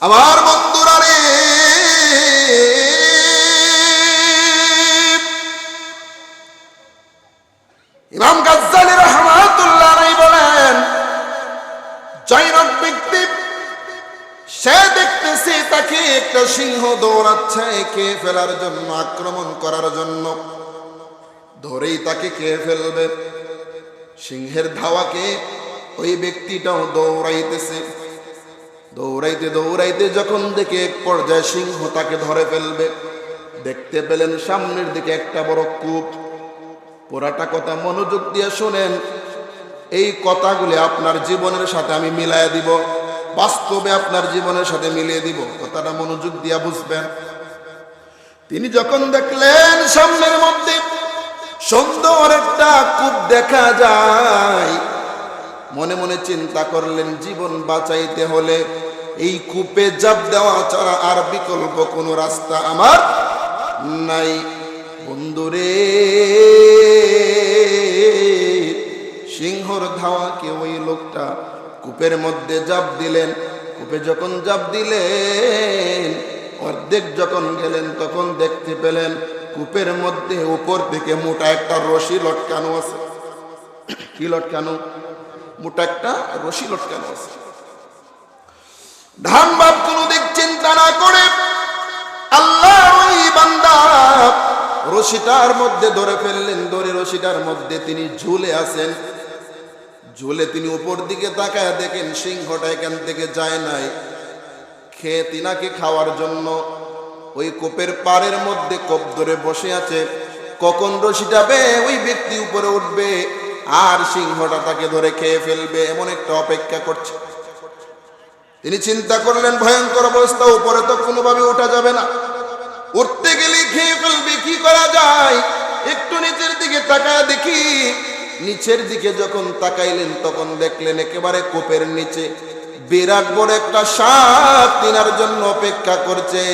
আমার বন্ধুরা রে। ইমাম গাজ্জালি রহমাতুল্লাহ বলেন জৈনক ব্যক্তি, সে দেখতেছে তাকে একটা সিংহ দৌড়াচ্ছে কে ফেলার জন্য, আক্রমণ করার জন্য। ধরেই তাকে কে ফেলবে। সিংহের ধাওয়াকে ওই ব্যক্তিটাও দৌড়াইতেছে। দৌড়াইতে দৌড়াইতে যখন দেখে এক পর্যায়ে সিংহ তাকে ধরে ফেলবে, দেখতে পেলেন সামনের দিকে একটা বড় কূপ। পুরাটা কথা মনোযোগ দিয়ে শোনেন, এই কথাগুলি আপনার জীবনের সাথে আমি মিলাইয়া দিব, বাস্তবে আপনার জীবনের সাথে মিলিয়ে দিব, কথাটা মনোযোগ দিয়া বুঝবেন। তিনি যখন দেখলেন সামনের মধ্যে সুন্দর একটা কূপ দেখা যায়, মনে মনে চিন্তা করলেন, জীবন বাঁচাইতে হলে এই কূপে জাপ দেওয়া ছাড়া আর বিকল্প কোনো রাস্তা আমার নাই। বন্ধুরে, সিংহর ধাওয়াকে ওই লোকটা কূপের মধ্যে জাপ দিলেন। কূপে যখন জাপ দিলেন, অর্ধেক যখন গেলেন তখন দেখতে পেলেন কূপের মধ্যে উপর থেকে মোটা একটা রশি লটকানো আছে। কি লটকানো? মোটা একটা রশি লটকানো আছে। ধান বাপ কোনো দিক চিন্তা না করে আল্লাহ ওই বান্দা রশিটার মধ্যে ধরে ফেললেন, ধরে রশিটার মধ্যে তিনি ঝুলে আছেন। ঝুলে তিনি উপর দিকে তাকায় দেখেন সিংহটা এখান থেকে যায় নাই। খেয়ে তিনাকে খাওয়ার জন্য ওই কোপের পাড়ের মধ্যে কোপ ধরে বসে আছে। কখন রশিটা বে, ওই ব্যক্তি উপরে উঠবে আর সিংহটা তাকে ধরে খেয়ে ফেলবে, এমন একটা অপেক্ষা করছে। তিনি চিন্তা করলেন, ভয়ঙ্কর অবস্থা, উপরে তো কোনোভাবে ওঠা যাবে না। উঠতে গেলে খেয়ে ফেলবে, কি করা যায়? একটু নিচের দিকে তাকায় দেখি, নিচের দিকে যখন তাকাইলেন, তখন দেখলেন একেবারে কোপের নিচে বিরাট বড় একটা সাপ তিনার জন্য অপেক্ষা করছে।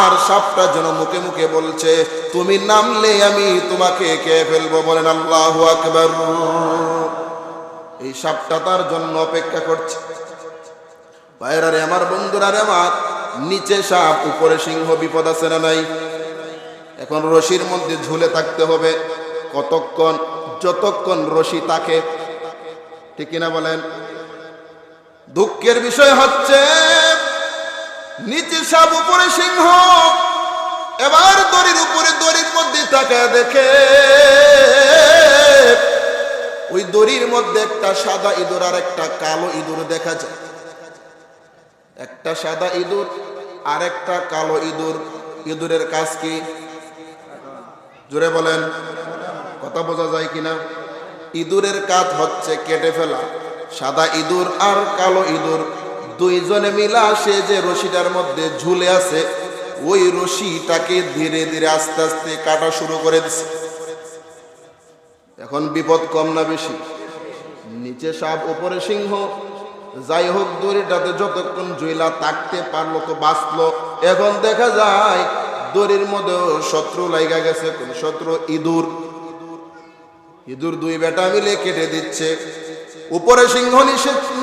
আর সাপটা যেন মুখে মুখে বলছে, তুমি নামলে আমি তোমাকে খেয়ে ফেলব, বলেন আল্লাহ আকবর। এই সাপটা তার জন্য অপেক্ষা করছে। বাইরে আমার বন্ধুরা রে আমার নিচে সাপ, উপরে সিংহ, বিপদ আছে না নাই? এখন রশির মধ্যে ঝুলে থাকতে হবে। কতক্ষণ, যতক্ষণ রশি তাকে ঠিক কিনা বলেন? দুঃখের বিষয় হচ্ছে, নিচে সাপ, উপরে সিংহ, এবার দড়ির উপরে দড়ির মধ্যে তাকে দেখে, ওই দড়ির মধ্যে একটা সাদা ইঁদুর আর একটা কালো ইঁদুর দেখা যায়। একটা সাদা ইঁদুর আর একটা কালো ইঁদুর। ইঁদুরের কাজ কি? জোরে বলেন, কথা বোঝা যায় কিনা? ইঁদুরের কাজ হচ্ছে কেটে ফেলা। সাদা ইঁদুর আর কালো ইঁদুর, দুইজনে মিলা সে যে রশিটার মধ্যে ঝুলে আছে, ওই রশিটাকে ধীরে ধীরে আস্তে আস্তে কাটা শুরু করে দিছে। এখন বিপদ কম না বেশি। নিচে সাপ উপরে সিংহ যাই হোক দড়িটাতে যতক্ষণ জুইলা থাকতে পারল তো বাঁচলো। এখন দেখা যায়, দড়ির মধ্যে শত্রু লাইগা গেছে, কোন শত্রু ইঁদুর। ইঁদুর দুই বেটা মিলে কেটে দিচ্ছে। উপরে সিংহ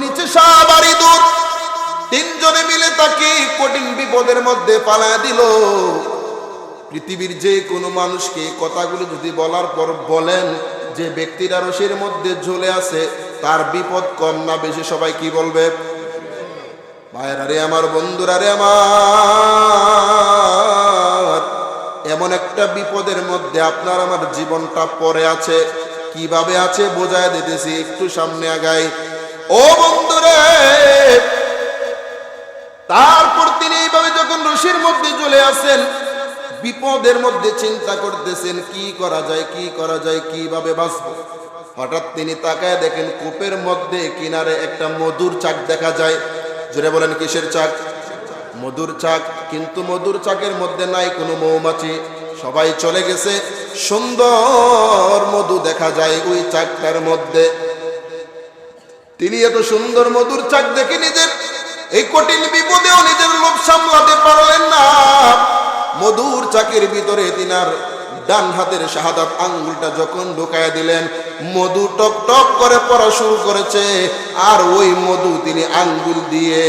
নিচে সাপ আর ইঁদুর। তিনজনে মিলে তাকে কঠিন বিপদের মধ্যে পালায় দিল। পৃথিবীর যে কোনো মানুষকে কথাগুলো যদি বলার পর বলেন যে ব্যক্তিরা রশির মধ্যে ঝুলে আছে, তার বিপদ কম না বেশি, সবাই কি বলবে? ভাইরা রে আমার, বন্ধুরা রে আমার, এমন একটা বিপদের মধ্যে আপনার আমার জীবনটা পড়ে আছে, কীভাবে আছে বোঝায় দিতেছি, একটু সামনে আগাই। ও বন্ধুরে, তারপর তিনি এইভাবে যখন রশির মধ্যে চলে আসেন বিপদের মধ্যে চিন্তা করতেছেন, কি করা যায়, কি করা যায়, কীভাবে বাঁচবো? হঠাৎ তিনি তাকায় দেখেন কূপের মধ্যে কিনারে একটা মধুর চাক দেখা যায়। জুড়ে বলেন, কিসের চাক? মধুর চাক, কিন্তু মধুর চাকের মধ্যে নাই কোনো মৌমাছি। সবাই চলে গেছে, সুন্দর মধু দেখা যায় ওই চাকটার মধ্যে। তিনি এত সুন্দর মধুর চাক দেখে নিজের এই কঠিন বিপদেও নিজের লোভ সামলাতে পারলেন না। মধুর চাকির ভিতরে তিনার ডান হাতের শাহাদাত আঙ্গুলটা যখন ঢুকায় দিলেন, মধু টক টক করে পড়া শুরু করেছে। আর ওই মধু তিনি আঙ্গুল দিয়ে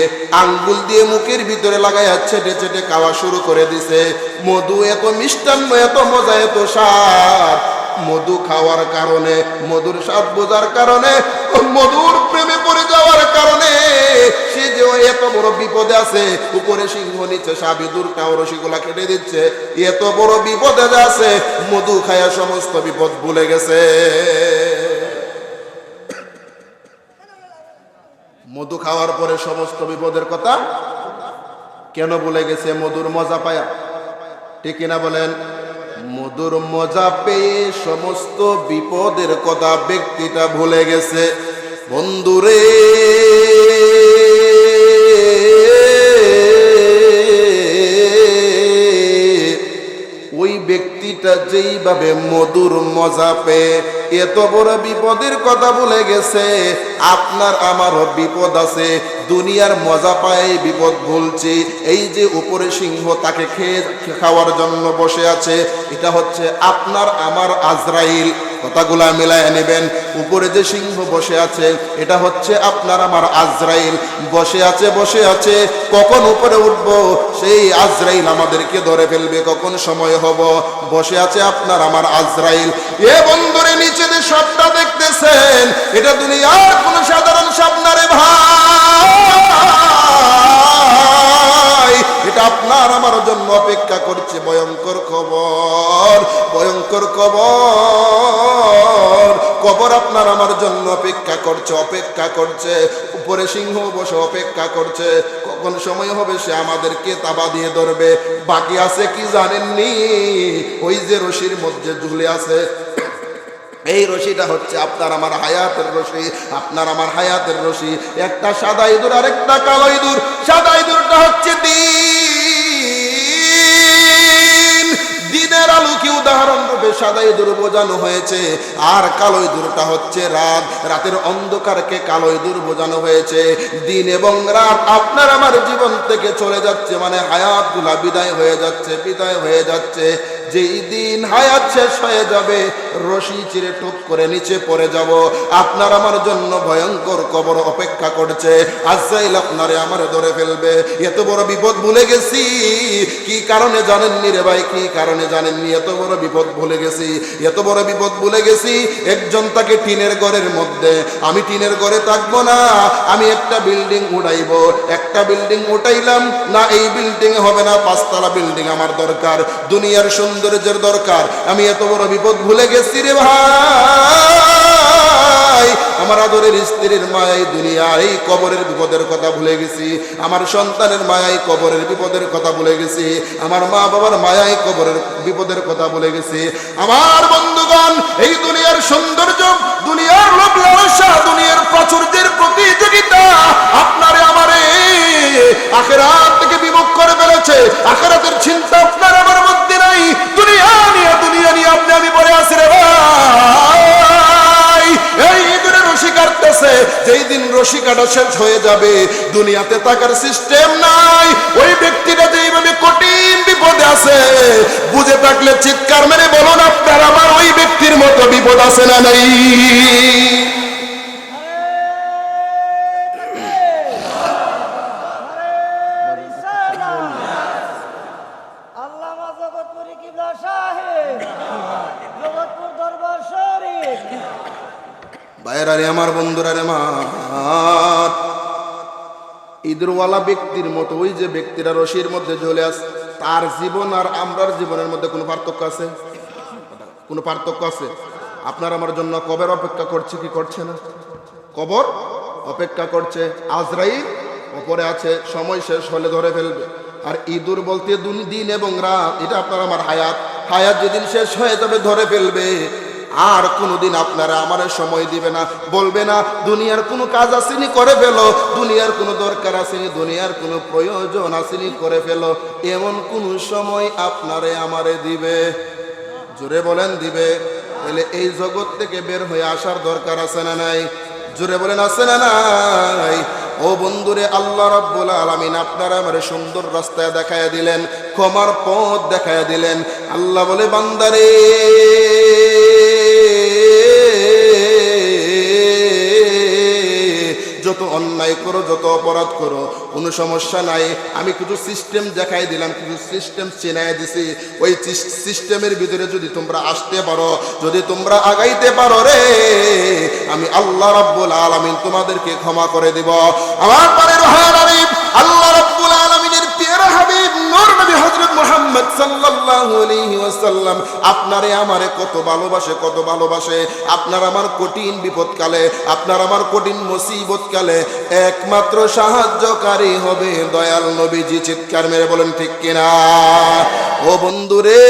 আঙ্গুল দিয়ে মুখের ভিতরে লাগাইয়া ছেটে ছেটে খাওয়া শুরু করে দিছে। মধু এত মিষ্টান্ন, এত মজা, এত স্বাদ। মধু খাওয়ার কারণে, মধুর স্বাদ বোঝার কারণে, মধুর সে যে এত বড় বিপদে আছে, উপরে সিংহ নিচে সাবিদুর কাউ রসিগুলা কেটে দিচ্ছে, এত বড় বিপদে আছে, মধু খায়া সমস্ত বিপদ ভুলে গেছে। মধু খাওয়ার পরে সমস্ত বিপদের কথা কেন ভুলে গেছে মধুর মজা পায়া? ঠিক কিনা বলেন? মধুর মজা পেয়ে সমস্ত বিপদের কথা ব্যক্তিটা ভুলে গেছে। বন্ধুরে! ব্যক্তিটা যেইভাবে মধুর মজা পেয়ে এত বড় বিপদের কথা বলে গেছে আপনার আমারও বিপদ আছে, দুনিয়ার মজা পায় বিপদ ভুলছি। এই যে উপরে সিংহ তাকে খেয়ে খাওয়ার জন্য বসে আছে, এটা হচ্ছে আপনার আমার আজরাইল। কথাগুলা মিলায় নেবেন। উপরে যে সিংহ বসে আছে, এটা হচ্ছে আপনার আমার আজরাইল। বসে আছে বসে আছে, কখন উপরে উঠব? সেই আজরাইল আমাদেরকে ধরে ফেলবে, কখন সময় হব? বসে আছে আপনার আমার আজরাইল। এ বন্ধুরে, নিচে যে সবটা দেখতেছেন, এটা দুনিয়ার কোন সাধারণ স্বপ্নারে ভাই, এটা আপনার আমার জন্য অপেক্ষা করছে ভয়ঙ্কর খবর ভয়ঙ্কর খবর। কবর আপনার আমার জন্য অপেক্ষা করছে অপেক্ষা করছে, উপরে সিংহ বসে অপেক্ষা করছে। কখন সময় হবে সে আমাদেরকে তাবা দিয়ে ধরবে? বাকি আছে কি জানেননি? ওই যে রশির মধ্যে ঝুলে আছে। এই রশিটা হচ্ছে আপনার আমার হায়াতের রশি, আপনার আমার হায়াতের রশি। একটা সাদা ইঁদুর আর একটা কালো ইঁদুর। সাদা ইঁদুরটা হচ্ছে দিন। দিনের আলোকে উদাহরণ রূপে সাদা ইঁদুর বোঝানো হয়েছে? আর কালো ইঁদুরটা হচ্ছে রাত। রাতের অন্ধকারকে কালো ইঁদুর বোঝানো হয়েছে। দিন এবং রাত আপনার আমার জীবন থেকে চলে যাচ্ছে মানে হায়াতগুলা বিদায় হয়ে যাচ্ছে, বিদায় হয়ে যাচ্ছে। যেই দিন হায়াত শেষ হয়ে যাবে, রশি চিরে টুপ করে নিচে পড়ে যাব। আপনার আমার জন্য ভয়ঙ্কর কবর অপেক্ষা করছে। আজরাইল আপনারে আমার ধরে ফেলবে। এত বড় বিপদ ভুলে গেছি। কি কারণে জানেননি রে ভাই? কি কারণে জানেননি? এত বড় বিপদ ভুলে গেছি। এত বড় বিপদ ভুলে গেছি। একজন তাকে টিনের ঘরের মধ্যে। আমি টিনের ঘরে থাকব না। আমি একটা বিল্ডিং উঠাইব। একটা বিল্ডিং উঠাইলাম। না, এই বিল্ডিং হবে না। পাঁচতলা বিল্ডিং আমার দরকার। দুনিয়ার সৌন্দর্যের দরকার। আমি এত বড় বিপদ ভুলে গেছি রে ভাই। আমার আদরের স্ত্রীর মায়াই দুনিয়া, এই কবরের বিপদের কথা ভুলে গেছি। আমার সন্তানের মায়াই কবরের বিপদের কথা ভুলে গেছি। আমার মা বাবার মায়াই কবরের বিপদের কথা ভুলে গেছি। আমার বন্ধুগণ, এই দুনিয়ার সৌন্দর্য, দুনিয়ার লোক লালসা, দুনিয়ার প্রাচুর্যের প্রতিযোগিতা আপনারে আমারে আখেরাত থেকে বিমুখ করে ফেলেছে। আখেরাতের চিন্তা আপনার যেই দিন রশি কাটা শেষ হয়ে যাবে, দুনিয়াতে থাকার সিস্টেম নাই। ওই ব্যক্তিটা যেইভাবে কঠিন বিপদে আছে, বুঝে থাকলে চিৎকার মেরে বলুন, আপনার আমার ওই ব্যক্তির মতো বিপদ আছে না নাই? বাইরা রে আমার বন্ধুরা রে মা। ইদুরওয়ালা ব্যক্তির মতো, ওই যে ব্যক্তিরা রশির মধ্যে ঝুলে আছে তার জীবন আর আমরার জীবনের মধ্যে কোনো পার্থক্য আছে? কোনো পার্থক্য আছে? আপনার আমার জন্য কবের অপেক্ষা করছে কি করছে না? কবর অপেক্ষা করছে আজরাইল, ওপরে আছে, সময় শেষ হলে ধরে ফেলবে। আর ইঁদুর বলতে দুন- দিন এবং রাত, এটা আপনার আমার হায়াত। হায়াত যেদিন শেষ হয়ে যাবে, ধরে ফেলবে। আর কোনোদিন আপনারা আমার সময় দিবে না, বলবে না, দুনিয়ার কোনো কাজ আসেনি, করে ফেলো। দুনিয়ার কোনো দরকার আসেনি, দুনিয়ার কোনো প্রয়োজন আসেনি, করে ফেলো। এমন কোন সময় আপনারে আমারে দিবে। জোরে বলেন, দিবে। তাহলে এই জগৎ থেকে বের হয়ে আসার দরকার আছে না নাই? জোরে বলেন, আছে না নাই? ও বন্ধুরে, আল্লাহ রাব্বুল আলামিন আপনারা আমার সুন্দর রাস্তায় দেখায় দিলেন, ক্ষমার পথ দেখায় দিলেন। আল্লাহ বলে, বান্দারে অন্যায় করো, যত অপরাধ করো, কোনো সমস্যা নাই। আমি কিছু সিস্টেম দেখাই দিলাম, কিছু সিস্টেম চেনাই দিছি। ওই সিস্টেমের ভিতরে যদি তোমরা আসতে পারো, যদি তোমরা আগাইতে পারো রে, আমি আল্লাহ রাব্বুল আলামিন তোমাদেরকে ক্ষমা করে দিব। আমার পরে আল্লাহ মুহাম্মদ সাল্লাল্লাহু আলাইহি ওয়াসাল্লাম, আপনারে আমারে কত ভালোবাসে কত ভালোবাসে। আপনার আমার কঠিন বিপদকালে, আপনার আমার কঠিন মুসিবতকালে একমাত্র সাহায্যকারী হবে দয়াল নবীজি। চিৎকার মেরে বলেন, ঠিক কিনা? ও বন্ধুরে!